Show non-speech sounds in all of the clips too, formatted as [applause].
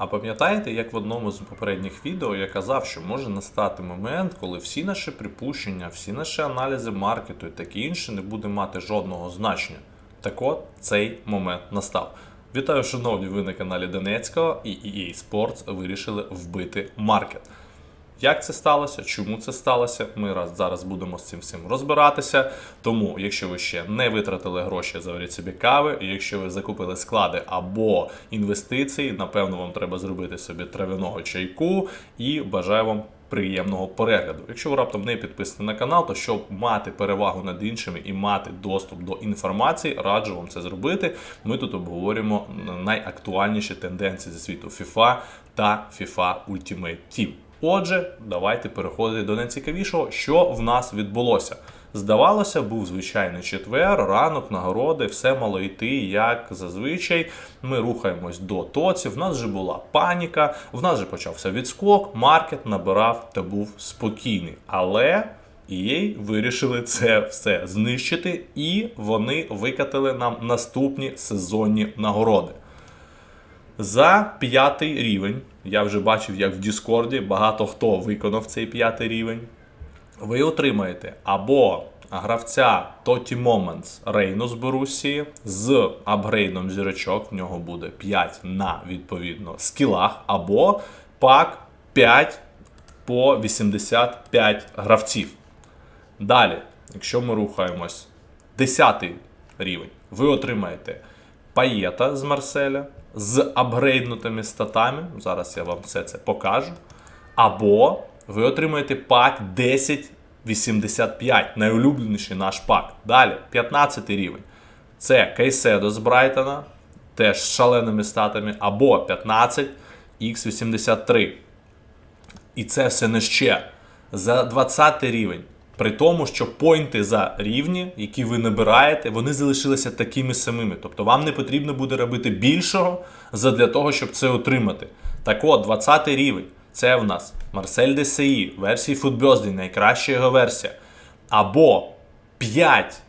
А пам'ятаєте, як в одному з попередніх відео я казав, що може настати момент, коли всі наші припущення, всі наші аналізи маркету і таке інше не буде мати жодного значення. Так от цей момент настав. Вітаю, шановні, ви на каналі Донецького і EA Sports вирішили вбити маркет. Як це сталося? Чому це сталося? Ми раз зараз будемо з цим всім розбиратися. Тому, якщо ви ще не витратили гроші, заваріть собі кави. І якщо ви закупили склади або інвестиції, напевно, вам треба зробити собі травяного чайку і бажаю вам. Приємного перегляду. Якщо ви раптом не підписані на канал, то щоб мати перевагу над іншими і мати доступ до інформації, раджу вам це зробити. Ми тут обговорюємо найактуальніші тенденції зі світу FIFA та FIFA Ultimate Team. Отже, давайте переходити до найцікавішого, що в нас відбулося. Здавалося, був звичайний четвер, ранок, нагороди, все мало йти, як зазвичай. Ми рухаємось до тоців. В нас вже була паніка, в нас вже почався відскок, маркет набирав та був спокійний. Але EA вирішили це все знищити, і вони викатили нам наступні сезонні нагороди. За п'ятий рівень, я вже бачив, як в Діскорді багато хто виконав цей п'ятий рівень. Ви отримаєте або гравця Totti Moments Рейну з Борусії з апгрейдом зірочок, в нього буде 5 на відповідно скілах, або пак 5 по 85 гравців. Далі, якщо ми рухаємось, 10 рівень, ви отримаєте паєта з Марселя з апгрейднутими статами. Зараз я вам все це покажу. Або ви отримаєте пак 1085, найулюбленіший наш пак. Далі, 15 рівень. Це Кейседо з Брайтона, теж з шаленими статами, або 15 X83. І це все не ще. За 20 рівень. При тому, що поінти за рівні, які ви набираєте, вони залишилися такими самими. Тобто вам не потрібно буде робити більшого для того, щоб це отримати. Так от, 20 рівень. Це в нас Марсель DCI, версії Footbirthday, найкраща його версія. Або 5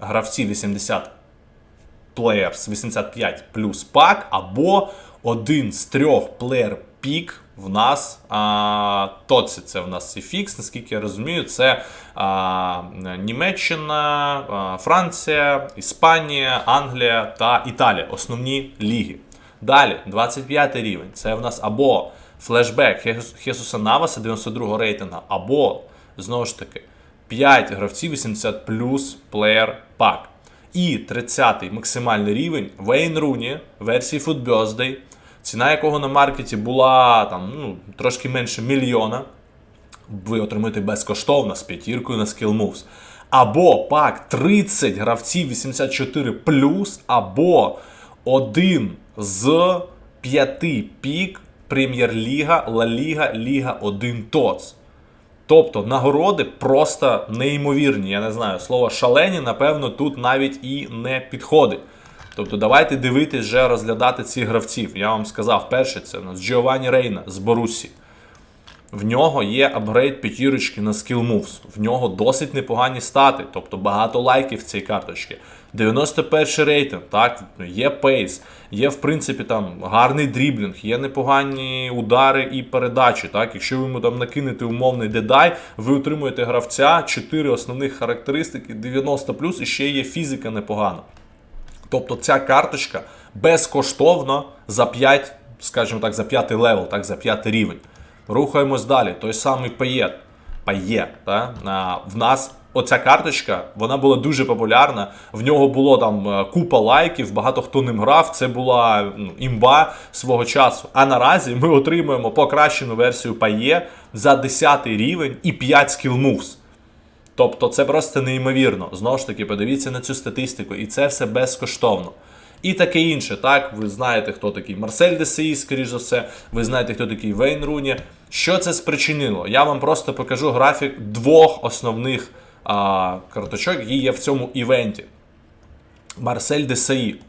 гравців 80 Players 85 плюс пак, або один з трьох плеєр пік в нас а, Тоці. Це в нас фікс, наскільки я розумію, це а, Німеччина, а, Франція, Іспанія, Англія та Італія. Основні ліги. Далі, 25 рівень. Це в нас або флешбек Хесуса Наваса 92-го рейтинга, або, знову ж таки, 5 гравців 80 плюс плеєр пак. І 30-й максимальний рівень Вейн Руні версії Food Birthday, ціна якого на маркеті була там, ну, трошки менше мільйона. Ви отримаєте безкоштовно з п'ятіркою на Skill Moves. Або пак 30 гравців 84 або один з п'яти пік Прем'єр-ліга, Ла Ліга, Ліга 1 ТОЦ. Тобто нагороди просто неймовірні. Я не знаю, слово шалені, напевно, тут навіть і не підходить. Тобто, давайте дивитись вже розглядати цих гравців. Я вам сказав, перше, це у нас Джованні Рейна з Борусі. В нього є апгрейд п'ятірочки на Skill Moves. В нього досить непогані стати, тобто багато лайків в цій карточці. 91 рейтинг, так, є пейс, є, в принципі, там гарний дріблінг, є непогані удари і передачі. Так, Якщо ви йому там накинете умовний дедай, ви отримуєте гравця, 4 основних характеристики, 90 і ще є фізика непогана. Тобто ця карточка безкоштовно за 5, скажімо так, за 5 левел, так, за 5 рівень. Рухаємось далі. Той самий паєт. Пає, та? А, в нас оця карточка вона була дуже популярна. В нього було там е, купа лайків, багато хто ним грав. Це була ну, імба свого часу. А наразі ми отримуємо покращену версію пає за 10 рівень і 5 skill moves. Тобто це просто неймовірно. Знову ж таки, подивіться на цю статистику, і це все безкоштовно. І таке інше, так, ви знаєте, хто такий Марсель Десеї, скоріш за все, ви знаєте, хто такий Вейн Руні. Що це спричинило? Я вам просто покажу графік двох основних а, карточок, які є в цьому івенті. Марсель Десеї.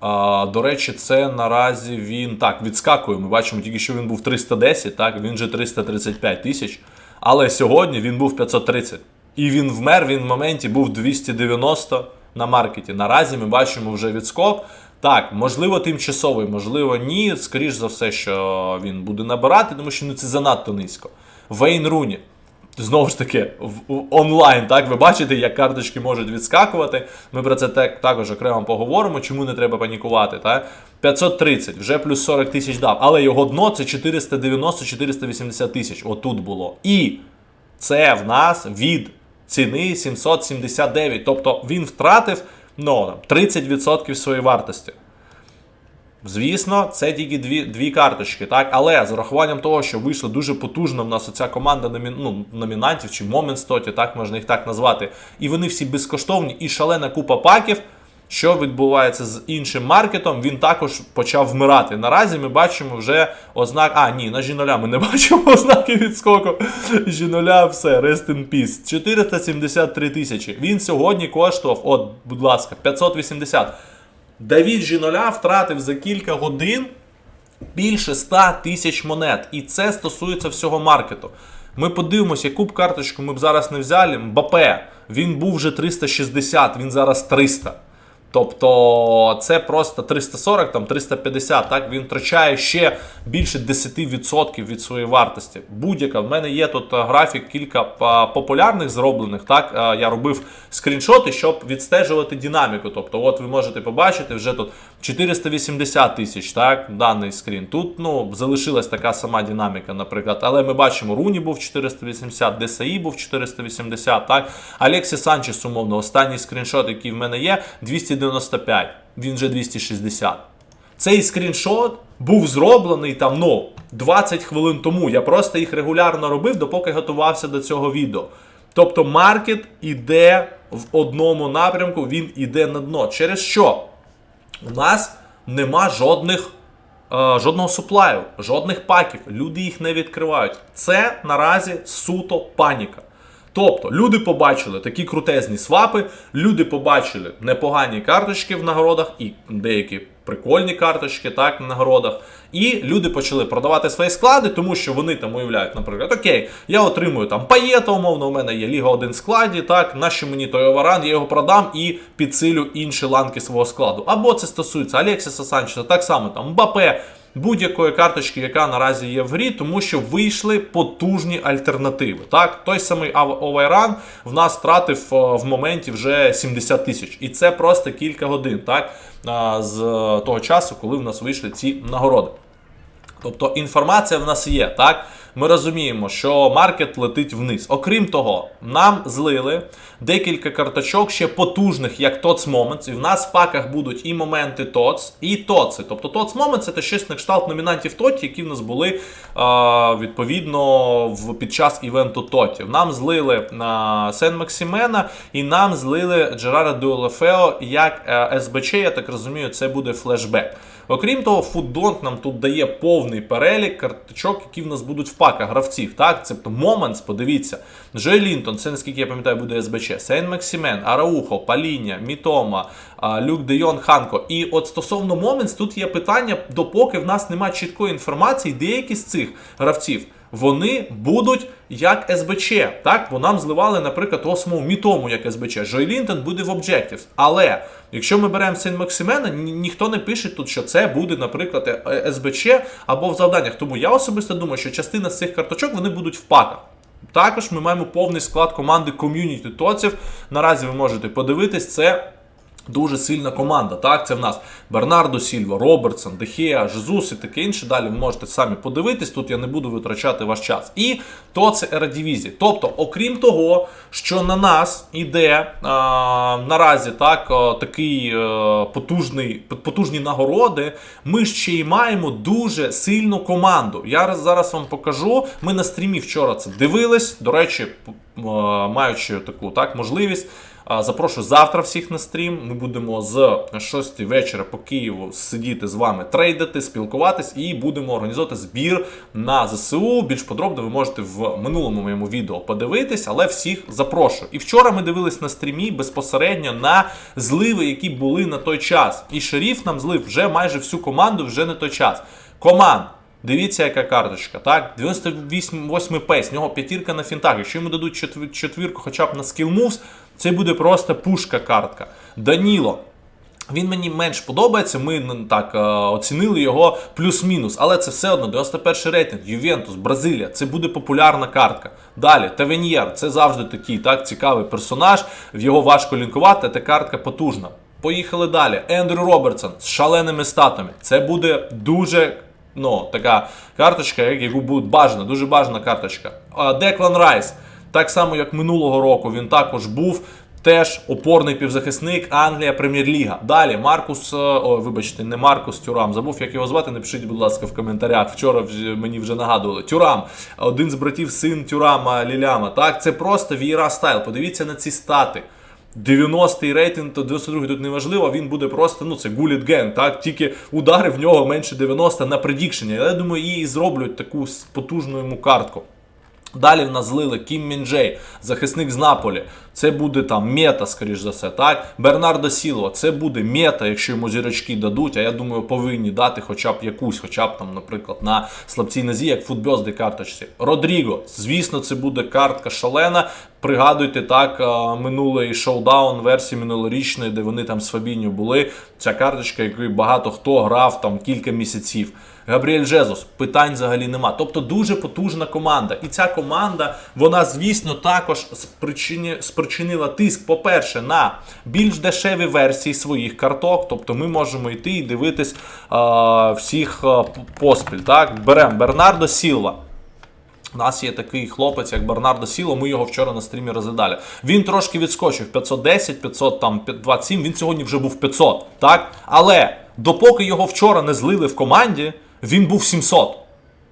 А, До речі, це наразі він так відскакує. Ми бачимо тільки, що він був 310, так, він же 335 тисяч. Але сьогодні він був 530. І він вмер, він в моменті був 290 на маркеті. Наразі ми бачимо вже відскок. Так, можливо, тимчасовий, можливо, ні. Скоріш за все, що він буде набирати, тому що ну, це занадто низько. Вейн Руні. Знову ж таки, в, онлайн, так, ви бачите, як карточки можуть відскакувати. Ми про це так, також окремо поговоримо, чому не треба панікувати. Так? 530, вже плюс 40 тисяч дав, але його дно це 490-480 тисяч. Отут було. І це в нас від ціни 779. Тобто він втратив ну, 30% своєї вартості. Звісно, це тільки дві, дві карточки, так? Але з урахуванням того, що вийшла дуже потужна в нас оця команда номі... ну, номінантів чи Момент Стоті, так можна їх так назвати. І вони всі безкоштовні, і шалена купа паків. Що відбувається з іншим маркетом, він також почав вмирати. Наразі ми бачимо вже ознак. А, ні, на жіноля ми не [laughs] бачимо ознаки відскоку. Жіноля, все, rest in peace. 473 тисячі. Він сьогодні коштував, от, будь ласка, 580. Давід Жіноля втратив за кілька годин більше 100 тисяч монет. І це стосується всього маркету. Ми подивимося, яку б карточку ми б зараз не взяли. Мбапе, він був вже 360, він зараз 300. Тобто це просто 340, там 350, так він втрачає ще більше 10% від своєї вартості. Будь-яка в мене є тут е, графік, кілька е, популярних зроблених. Так Е, я робив скріншоти, щоб відстежувати динаміку. Тобто, от ви можете побачити, вже тут 480 тисяч, так, даний скрін. Тут ну залишилась така сама динаміка, наприклад. Але ми бачимо, Руні був 480, Десаї був 480, так. Алексі Санчес, умовно, останній скріншот, який в мене є, 295. Він вже 260. Цей скріншот був зроблений там, ну, 20 хвилин тому. Я просто їх регулярно робив, допоки готувався до цього відео. Тобто маркет іде в одному напрямку, він іде на дно. Через що? У нас нема жодних, е, жодного суплаю, жодних паків. Люди їх не відкривають. Це наразі суто паніка. Тобто люди побачили такі крутезні свапи, люди побачили непогані карточки в нагородах і деякі прикольні карточки, так, в нагородах. І люди почали продавати свої склади, тому що вони там уявляють, наприклад, окей, я отримую там паєта, умовно, у мене є Ліга 1 складі, так, нащо мені той оваран, я його продам і підсилю інші ланки свого складу. Або це стосується Алексіса Санчеса, так само там Мбапе, будь-якої карточки, яка наразі є в грі, тому що вийшли потужні альтернативи. Так, той самий Овайран в нас втратив е, в моменті вже 70 тисяч, і це просто кілька годин, так, з е, того часу, коли в нас вийшли ці нагороди. Тобто інформація в нас є, так? Ми розуміємо, що маркет летить вниз. Окрім того, нам злили декілька карточок ще потужних, як TOTS Moments. І в нас в паках будуть і моменти TOTS, і TOTS. Тобто TOTS Moments це щось на кшталт номінантів TOTI, які в нас були відповідно в, під час івенту TOTI. Нам злили Сен Максимена і нам злили Джерара Дуелефео як е, СБЧ, я так розумію, це буде флешбек. Окрім того, Фуддонт нам тут дає повний перелік карточок, які в нас будуть в паках гравців. Так, Тобто Моментс, подивіться. Джой Лінтон, це наскільки я пам'ятаю, буде СБЧ. Сейн Максимен, Араухо, Паління, Мітома, Люк Дейон, Ханко. І от стосовно Моментс, тут є питання, допоки в нас немає чіткої інформації, деякі з цих гравців. Вони будуть як СБЧ. Так, бо нам зливали, наприклад, самого Мітому як СБЧ. Жой Лінтон буде в Objectives. Але якщо ми беремо Сен Максимена, ні- ніхто не пише тут, що це буде, наприклад, е- СБЧ або в завданнях. Тому я особисто думаю, що частина з цих карточок вони будуть в паках. Також ми маємо повний склад команди ком'юніті тоців. Наразі ви можете подивитись, це Дуже сильна команда. Так, це в нас Бернардо Сільва, Робертсон, Дехеа, Жезус і таке інше. Далі ви можете самі подивитись. Тут я не буду витрачати ваш час. І то це Ерадівізії. Тобто, окрім того, що на нас іде а, наразі так, а, такий а, потужний, потужні нагороди, ми ще й маємо дуже сильну команду. Я зараз вам покажу. Ми на стрімі вчора це дивились. До речі, п- маючи таку так, можливість. Запрошую завтра всіх на стрім. Ми будемо з 6 вечора по Києву сидіти з вами, трейдити, спілкуватись і будемо організовувати збір на ЗСУ. Більш подробно ви можете в минулому моєму відео подивитись, але всіх запрошую. І вчора ми дивились на стрімі безпосередньо на зливи, які були на той час. І шеріф нам злив вже майже всю команду, вже на той час. Команд. Дивіться, яка карточка, так? 98 пейс, в нього п'ятірка на фінтах. Якщо йому дадуть четвірку хоча б на moves, це буде просто пушка картка. Даніло. Він мені менш подобається. Ми ну, так е, оцінили його плюс-мінус, але це все одно 91 рейтинг, Ювентус, Бразилія. Це буде популярна картка. Далі, Тавеньєр, це завжди такий так цікавий персонаж. В його важко лінкувати, та картка потужна. Поїхали далі. Ендрю Робертсон з шаленими статами. Це буде дуже ну, така карточка, яку буде бажана, дуже бажана карточка. Деклан Райс. Так само, як минулого року, він також був. Теж опорний півзахисник Англія Прем'єр-ліга. Далі Маркус, е, о, вибачте, не Маркус Тюрам. Забув, як його звати. Напишіть, будь ласка, в коментарях. Вчора мені вже нагадували. Тюрам, один з братів, син Тюрама Ліляма. Так, це просто вієра стайл. Подивіться на ці стати. 90-й рейтинг, то 92-й тут неважливо, він буде просто, ну це Гуліт Ген, так? Тільки удари в нього менше 90 на предікшені. Я думаю, її зроблять таку потужну йому картку. Далі в нас злили Кім Мінджей, захисник з Наполі. Це буде там мета, скоріш за все. Так? Бернардо Сілва, це буде мета, якщо йому зірочки дадуть. А я думаю, повинні дати хоча б якусь, хоча б там, наприклад, на слабцій нозі, як в футбьозді карточці. Родріго, звісно, це буде картка шалена. Пригадуйте так, минулий шоудаун версії минулорічної, де вони там з Фабіньо були. Ця карточка, якою багато хто грав там кілька місяців. Габріель Жезус, питань взагалі нема. Тобто дуже потужна команда. І ця команда, вона, звісно, також спричині, спричинила тиск, по-перше, на більш дешеві версії своїх карток. Тобто ми можемо йти і дивитись а, всіх а, поспіль. Так? Беремо Бернардо Сілва. У нас є такий хлопець, як Бернардо Сіло, ми його вчора на стрімі розглядали. Він трошки відскочив 510, 500, там 27, він сьогодні вже був 500, так? Але допоки його вчора не злили в команді, він був 700.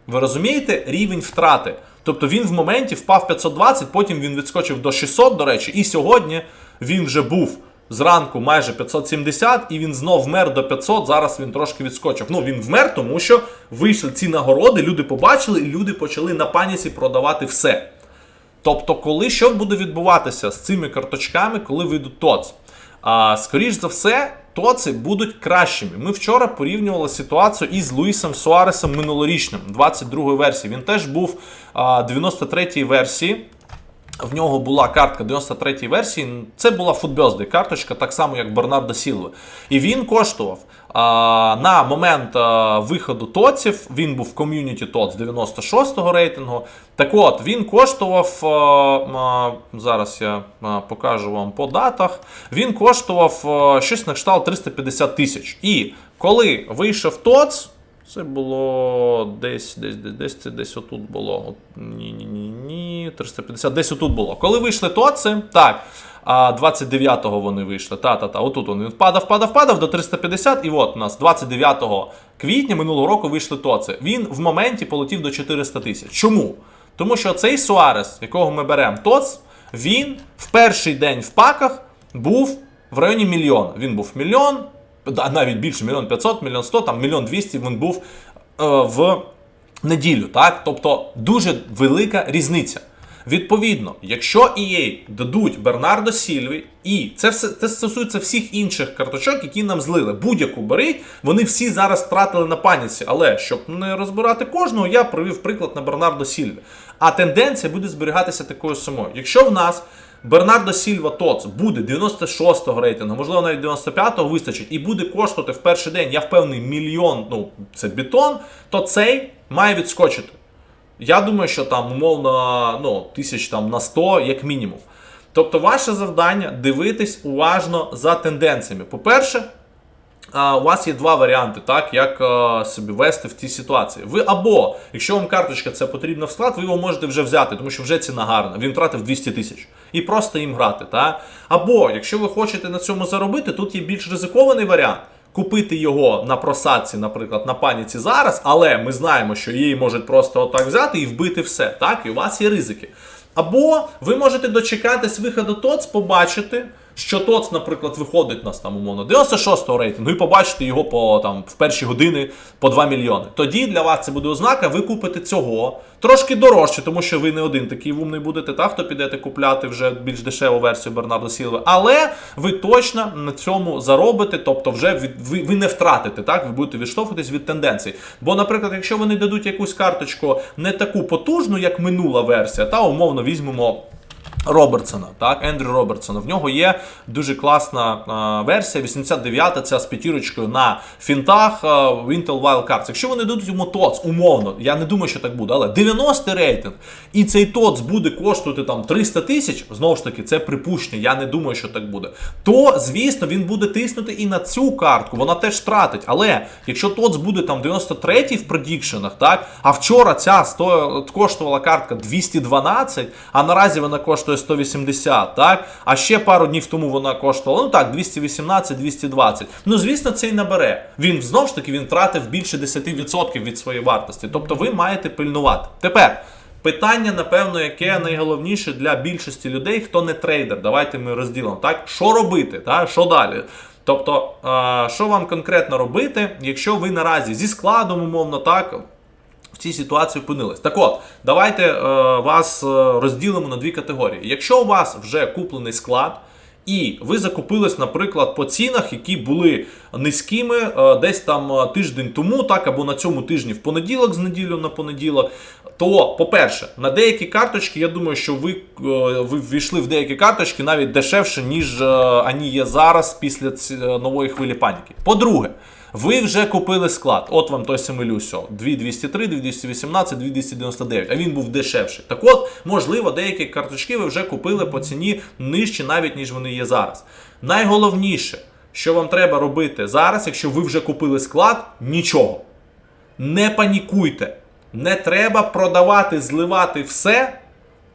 Ви розумієте рівень втрати? Тобто він в моменті впав 520, потім він відскочив до 600, до речі, і сьогодні він вже був зранку майже 570, і він знов вмер до 500. Зараз він трошки відскочив. Ну він вмер, тому що вийшли ці нагороди, люди побачили, і люди почали на паніці продавати все. Тобто, коли що буде відбуватися з цими карточками, коли вийдуть ТОЦ? А, скоріш за все, ТОЦи будуть кращими. Ми вчора порівнювали ситуацію із Луїсом Суаресом минулорічним, 22 версії. Він теж був а, 93 версії. В нього була картка 93-ї версії. Це була футбьозди карточка, так само як Бернардо Сілви. І він коштував а, на момент а, виходу тоців. Він був в ком'юніті ТОЦ 96-го рейтингу. Так от, він коштував. а, а, зараз я а, покажу вам по датах. Він коштував а, щось на кшталт 350 тисяч. І коли вийшов ТОЦ. Це було десь, десь, десь, десь це десь отут було. Ні, ні, ні, ні. 350, десь отут було. Коли вийшли тоци, так. А 29-го вони вийшли. Та-та-та, отут він впадав, впадав, впадав до 350, і от у нас 29 квітня минулого року вийшли тоци. Він в моменті полетів до 400 тисяч. Чому? Тому що цей Суарес, якого ми беремо тоц, він в перший день в паках був в районі мільйона. Він був мільйон, навіть більше, мільйон 500, мільйон 100, там мільйон 200 він був е, в неділю. Так? Тобто дуже велика різниця. Відповідно, якщо EA дадуть Бернардо Сільві, і це все це стосується всіх інших карточок, які нам злили. Будь-яку беріть, вони всі зараз втратили на паніці. Але щоб не розбирати кожного, я привів приклад на Бернардо Сільві. А тенденція буде зберігатися такою самою. Якщо в нас Бернардо Сільва Тоц буде 96-го рейтингу, можливо, навіть 95-го вистачить, і буде коштувати в перший день, я впевнений, мільйон, ну це бетон, то цей має відскочити. Я думаю, що там умовно ну, тисяч там на 100 як мінімум. Тобто, ваше завдання дивитись уважно за тенденціями. По-перше, у вас є два варіанти, так, як собі вести в тій ситуації. Ви або, якщо вам карточка це потрібна в склад, ви його можете вже взяти, тому що вже ціна гарна. Він втратив 200 тисяч. І просто їм грати. Так? Або, якщо ви хочете на цьому заробити, тут є більш ризикований варіант. Купити його на просадці, наприклад, на паніці зараз, але ми знаємо, що її можуть просто отак взяти і вбити все. Так, і у вас є ризики. Або ви можете дочекатись виходу ТОЦ, побачити, що ТОЦ, наприклад, виходить нас там умовно 96-го рейтингу, і побачите його по там в перші години по 2 мільйони. Тоді для вас це буде ознака, ви купите цього трошки дорожче, тому що ви не один такий умний будете, та хто підете купляти вже більш дешеву версію Бернардо Сілви. Але ви точно на цьому заробите, тобто вже від, ви, ви не втратите, так? Ви будете відштовхуватись від тенденцій. Бо, наприклад, якщо вони дадуть якусь карточку не таку потужну, як минула версія, та умовно візьмемо. Робертсона, так, Ендрю Робертсона. В нього є дуже класна а, версія, 89-та, ця з п'ятірочкою на фінтах а, в Intel Wildcards. Якщо вони дадуть йому ТОЦ, умовно, я не думаю, що так буде, але 90 рейтинг, і цей ТОЦ буде коштувати там 300 тисяч, знову ж таки, це припущення, я не думаю, що так буде. То, звісно, він буде тиснути і на цю картку, вона теж тратить. Але якщо ТОЦ буде там 93-й в предікшенах, так, а вчора ця сто... коштувала картка 212, а наразі вона коштує 180, так? А ще пару днів тому вона коштувала, ну так, 218-220. Ну, звісно, це і набере. Він знову ж таки він втратив більше 10% від своєї вартості. Тобто ви маєте пильнувати. Тепер. Питання, напевно, яке найголовніше для більшості людей, хто не трейдер. Давайте ми розділимо. Так, що робити? Так? Що далі? Тобто, що вам конкретно робити, якщо ви наразі зі складом, умовно, так, цій ситуації опинились. Так от, давайте е, вас е, розділимо на дві категорії. Якщо у вас вже куплений склад, і ви закупились, наприклад, по цінах, які були низькими е, десь там е, тиждень тому, так або на цьому тижні в понеділок, з неділю на понеділок. То, по-перше, на деякі карточки, я думаю, що ви, ви ввійшли в деякі карточки навіть дешевше, ніж ані є зараз після ці- нової хвилі паніки. По-друге, ви вже купили склад. От вам той самий Люсьо. 2203, 2218, 2299, а він був дешевший. Так от, можливо, деякі карточки ви вже купили по ціні нижче, навіть ніж вони є зараз. Найголовніше, що вам треба робити зараз, якщо ви вже купили склад, нічого. Не панікуйте. Не треба продавати, зливати все,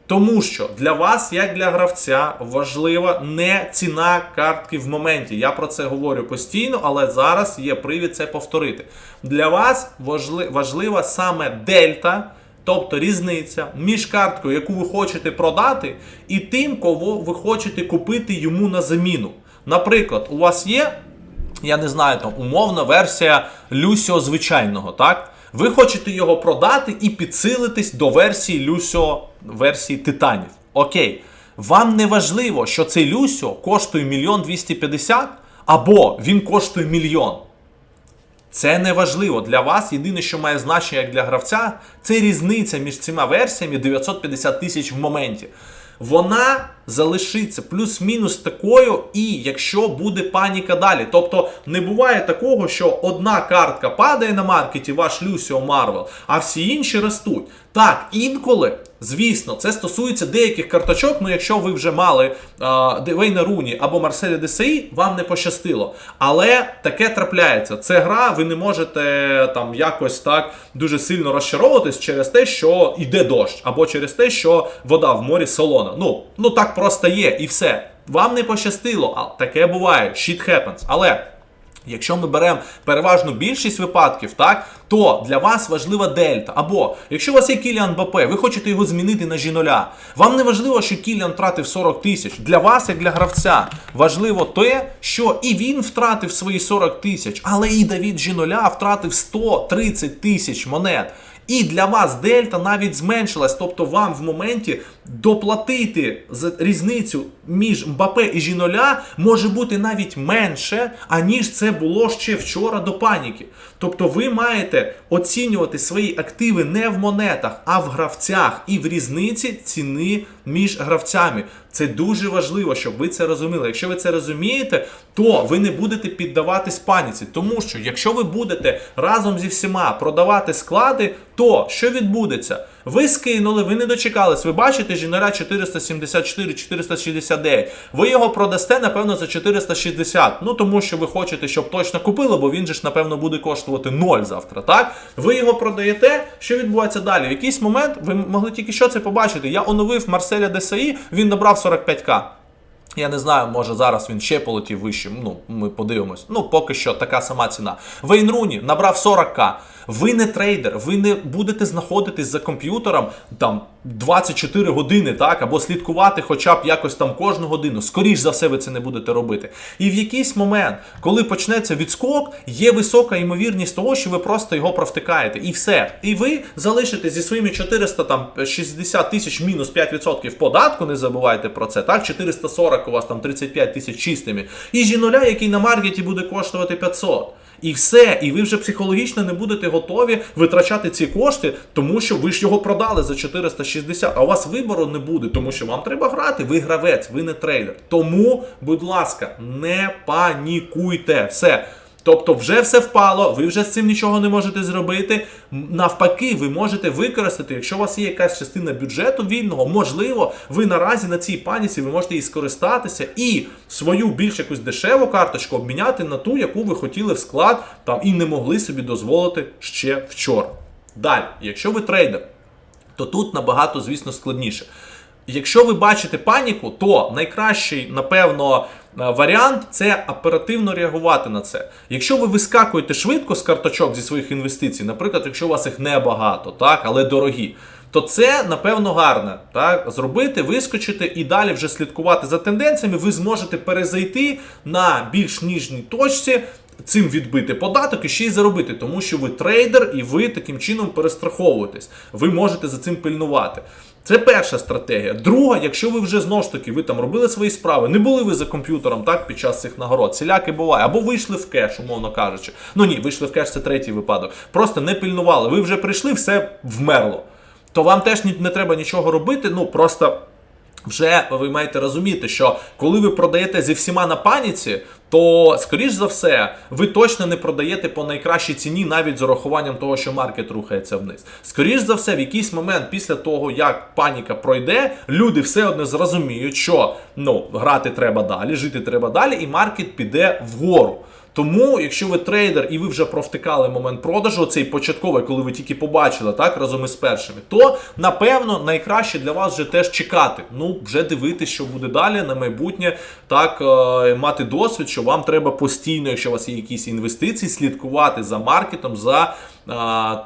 тому що для вас, як для гравця, важлива не ціна картки в моменті. Я про це говорю постійно, але зараз є привід це повторити. Для вас важли- важлива саме дельта. Тобто різниця між карткою, яку ви хочете продати, і тим, кого ви хочете купити йому на заміну. Наприклад, у вас є я не знаю, там умовна версія Люсіо звичайного, так? Ви хочете його продати і підсилитись до версії Люсіо версії Титанів. Окей. Вам не важливо, що цей Люсіо коштує мільйон 250, або він коштує мільйон. Це не важливо для вас. Єдине, що має значення як для гравця, це різниця між цими версіями 950 тисяч в моменті. Вона залишиться плюс-мінус такою, і якщо буде паніка далі. Тобто не буває такого, що одна картка падає на маркеті, ваш Люсіо Марвел, а всі інші ростуть. Так, інколи, звісно, це стосується деяких карточок. Ну, якщо ви вже мали а, Вейна Руні або Марселя Десаї, вам не пощастило. Але таке трапляється. Це гра, ви не можете там якось так дуже сильно розчаровуватись через те, що йде дощ, або через те, що вода в морі солона. Ну, ну так просто є, і все. Вам не пощастило, а таке буває. Shit happens. Але. Якщо ми беремо переважну більшість випадків, так, то для вас важлива дельта. Або якщо у вас є Кіліан Бапе, ви хочете його змінити на Жіноля. Вам не важливо, що Кіліан втратив 40 тисяч. Для вас, як для гравця, важливо те, що і він втратив свої 40 тисяч, але і Давід Жіноля втратив 130 тисяч монет. І для вас дельта навіть зменшилась, тобто вам в моменті доплатити за різницю між Мбапе і Жіноля може бути навіть менше, аніж це було ще вчора до паніки. Тобто ви маєте оцінювати свої активи не в монетах, а в гравцях і в різниці ціни між гравцями. Це дуже важливо, щоб ви це розуміли. Якщо ви це розумієте, то ви не будете піддаватись паніці. Тому що якщо ви будете разом зі всіма продавати склади, то що відбудеться? Ви скинули, ви не дочекались. Ви бачите жінера 474, 469. Ви його продасте, напевно, за 460. Ну тому що ви хочете, щоб точно купили, бо він же ж, напевно, буде коштувати 0 завтра. Так? Ви його продаєте. Що відбувається далі? В якийсь момент ви могли тільки що це побачити. Я оновив Марселя Десаї, він набрав 45к. Я не знаю, може зараз він ще полетів вище. Ну, ми подивимось. Ну, поки що така сама ціна. Вейн Руні набрав 40к. Ви не трейдер, ви не будете знаходитись за комп'ютером там 24 години, так, або слідкувати хоча б якось там кожну годину. Скоріш за все, ви це не будете робити. І в якийсь момент, коли почнеться відскок, є висока ймовірність того, що ви просто його провтикаєте. І все. І ви залишите зі своїми 460 тисяч мінус 5% податку, не забувайте про це. Так, 440 у вас там 35 тисяч чистими. І жіноля, який на маркеті буде коштувати 500. І все, і ви вже психологічно не будете готові витрачати ці кошти, тому що ви ж його продали за 460, а у вас вибору не буде, тому що вам треба грати. Ви гравець, ви не трейдер. Тому, будь ласка, не панікуйте. Все. Тобто вже все впало, ви вже з цим нічого не можете зробити. Навпаки, ви можете використати, якщо у вас є якась частина бюджету вільного, можливо, ви наразі на цій паніці ви можете її скористатися і свою більш якусь дешеву карточку обміняти на ту, яку ви хотіли в склад там і не могли собі дозволити ще вчора. Далі, якщо ви трейдер, то тут набагато, звісно, складніше. Якщо ви бачите паніку, то найкращий, напевно, е, варіант це оперативно реагувати на це. Якщо ви вискакуєте швидко з карточок зі своїх інвестицій, наприклад, якщо у вас їх небагато, так, але дорогі. То це напевно гарно так зробити, вискочити і далі вже слідкувати за тенденціями. Ви зможете перезайти на більш ніжній точці, цим відбити податок і ще й заробити, тому що ви трейдер і ви таким чином перестраховуєтесь. Ви можете за цим пильнувати. Це перша стратегія. Друга, якщо ви вже знову ж таки ви там робили свої справи, не були ви за комп'ютером так під час цих нагород, всіляки буває, або вийшли в кеш, умовно кажучи. Ну ні, вийшли в кеш, це третій випадок. Просто не пильнували. Ви вже прийшли, все вмерло. То вам теж не треба нічого робити. Ну просто вже ви маєте розуміти, що коли ви продаєте зі всіма на паніці, то скоріш за все ви точно не продаєте по найкращій ціні, навіть з урахуванням того, що маркет рухається вниз. Скоріш за все, в якийсь момент після того, як паніка пройде, люди все одно зрозуміють, що ну грати треба далі, жити треба далі, і маркет піде вгору. Тому, якщо ви трейдер і ви вже провтикали момент продажу, цей початковий, коли ви тільки побачили, так разом із першими, то напевно найкраще для вас вже теж чекати. Ну, вже дивитися, що буде далі на майбутнє, так е, мати досвід, що вам треба постійно, якщо у вас є якісь інвестиції, слідкувати за маркетом, за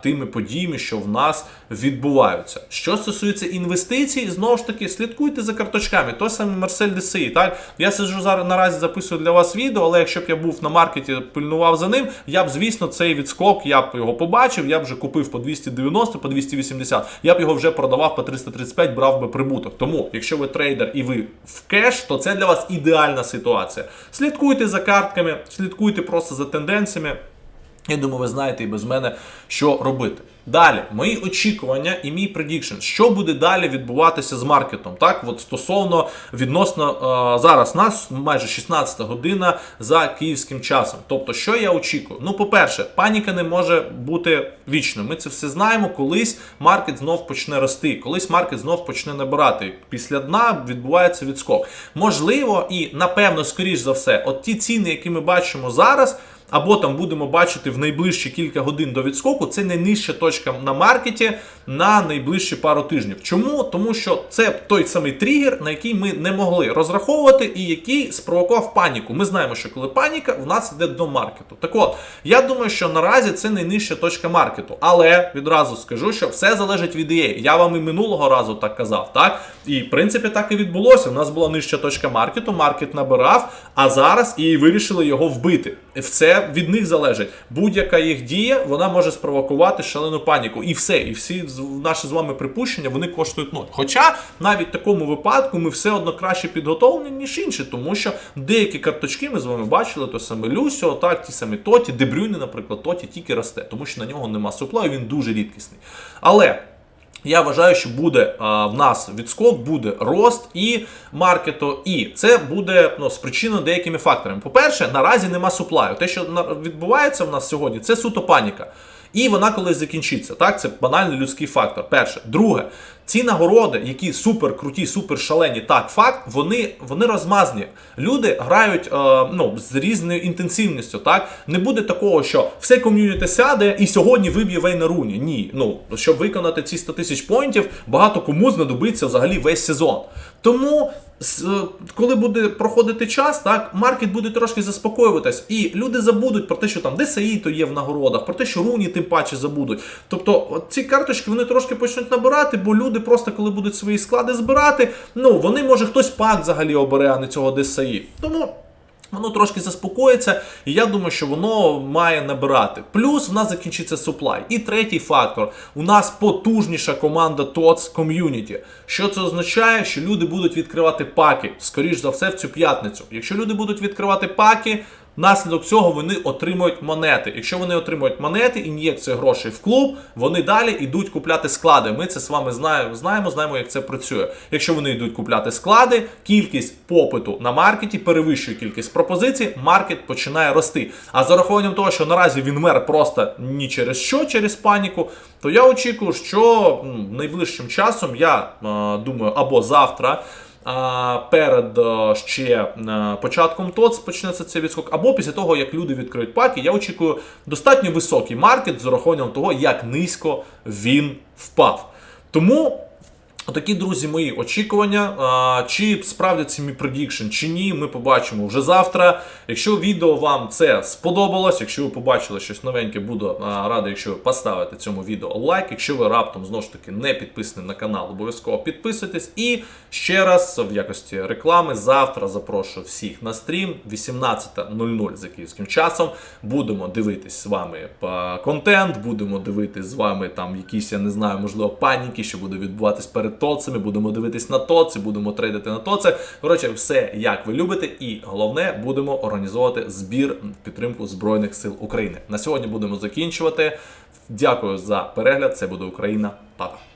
тими подіями, що в нас відбуваються. Що стосується інвестицій, знову ж таки, слідкуйте за карточками. Той самий Марсель Десей. Так я сиджу зараз наразі записую для вас відео, але якщо б я був на маркеті, пильнував за ним, я б, звісно, цей відскок, я б його побачив, я б вже купив по 290, по 280, я б його вже продавав по 335, брав би прибуток. Тому, якщо ви трейдер і ви в кеш, то це для вас ідеальна ситуація. Слідкуйте за картками, слідкуйте просто за тенденціями. Я думаю, ви знаєте і без мене, що робити. Далі, мої очікування і мій предікшн, що буде далі відбуватися з маркетом. Так, от стосовно відносно е, зараз нас майже 16 година за київським часом. Тобто, що я очікую? Ну, по-перше, паніка не може бути вічною. Ми це все знаємо. Колись маркет знов почне рости, колись маркет знов почне набирати. Після дна відбувається відскок. Можливо, і напевно, скоріш за все, от ті ціни, які ми бачимо зараз або там будемо бачити в найближчі кілька годин до відскоку, це найнижча точка на маркеті на найближчі пару тижнів. Чому? Тому що це той самий тригер, на який ми не могли розраховувати, і який спровокував паніку. Ми знаємо, що коли паніка, у нас йде до маркету. Так от, я думаю, що наразі це найнижча точка маркету. Але відразу скажу, що все залежить від EA. Я вам і минулого разу так казав, так? І в принципі так і відбулося. У нас була нижча точка маркету, маркет набирав, а зараз і вирішили його вбити. Все від них залежить. Будь-яка їх дія вона може спровокувати шалену паніку. І все. І всі наші з вами припущення вони коштують ноль. Хоча навіть в такому випадку ми все одно краще підготовлені, ніж інші, тому що деякі карточки ми з вами бачили, то саме Люсіо, так, ті самі Тоті, Дебрюйне, наприклад, Тоті тільки росте, тому що на нього нема супла, і він дуже рідкісний. Але. Я вважаю, що буде а, в нас відскок, буде рост і маркету, і це буде ну, спричинено деякими факторами. По-перше, наразі нема суплаю. Те, що відбувається в нас сьогодні, це суто паніка. І вона колись закінчиться. Так, це банальний людський фактор. Перше. Друге, ці нагороди, які супер круті, супер шалені, так, факт, вони, вони розмазні. Люди грають е, ну, з різною інтенсивністю. Так, не буде такого, що все ком'юніті сяде і сьогодні виб'є Вейна Руні. Ні, ну щоб виконати ці 100 тисяч поінтів, багато кому знадобиться взагалі весь сезон. Тому е, коли буде проходити час, так маркет буде трошки заспокоюватись, і люди забудуть про те, що там ДСІ то є в нагородах, про те, що руні тим паче забудуть. Тобто, ці карточки вони трошки почнуть набирати, бо люди просто коли будуть свої склади збирати, ну вони може хтось пак взагалі обере, а не цього ДСІ. Тому. Воно трошки заспокоїться, і я думаю, що воно має набирати. Плюс в нас закінчиться суплай. І третій фактор: у нас потужніша команда TOTS Community. Що це означає? Що люди будуть відкривати паки, скоріш за все, в цю п'ятницю. Якщо люди будуть відкривати паки, Наслідок цього вони отримують монети. Якщо вони отримують монети, ін'єкцію грошей в клуб, вони далі йдуть купляти склади. Ми це з вами знаємо, знаємо, знаємо, як це працює. Якщо вони йдуть купляти склади, кількість попиту на маркеті перевищує кількість пропозицій, маркет починає рости. А за рахуванням того, що наразі він мер просто ні через що, через паніку, то я очікую, що найближчим часом я думаю, або завтра. А, перед е, ще е, початком ТОЦ почнеться цей відскок, або після того, як люди відкриють паки, я очікую достатньо високий маркет з урахуванням того, як низько він впав. Тому. Такі, друзі, мої очікування. Чи справдяться мій предікшн, чи ні, ми побачимо вже завтра. Якщо відео вам це сподобалось, якщо ви побачили щось новеньке, буду радий, якщо ви поставите цьому відео лайк. Якщо ви раптом знову ж таки не підписані на канал, обов'язково підписуйтесь. І ще раз в якості реклами завтра запрошую всіх на стрім 18.00 за київським часом. Будемо дивитись з вами контент, будемо дивитись з вами там якісь, я не знаю, можливо, паніки, що буде відбуватись перед тоцами. Будемо дивитись на тоці, будемо трейдити на тоце. Коротше, все як ви любите, і головне, будемо організовувати збір підтримку Збройних сил України. На сьогодні будемо закінчувати. Дякую за перегляд. Це буде Україна. Па-па.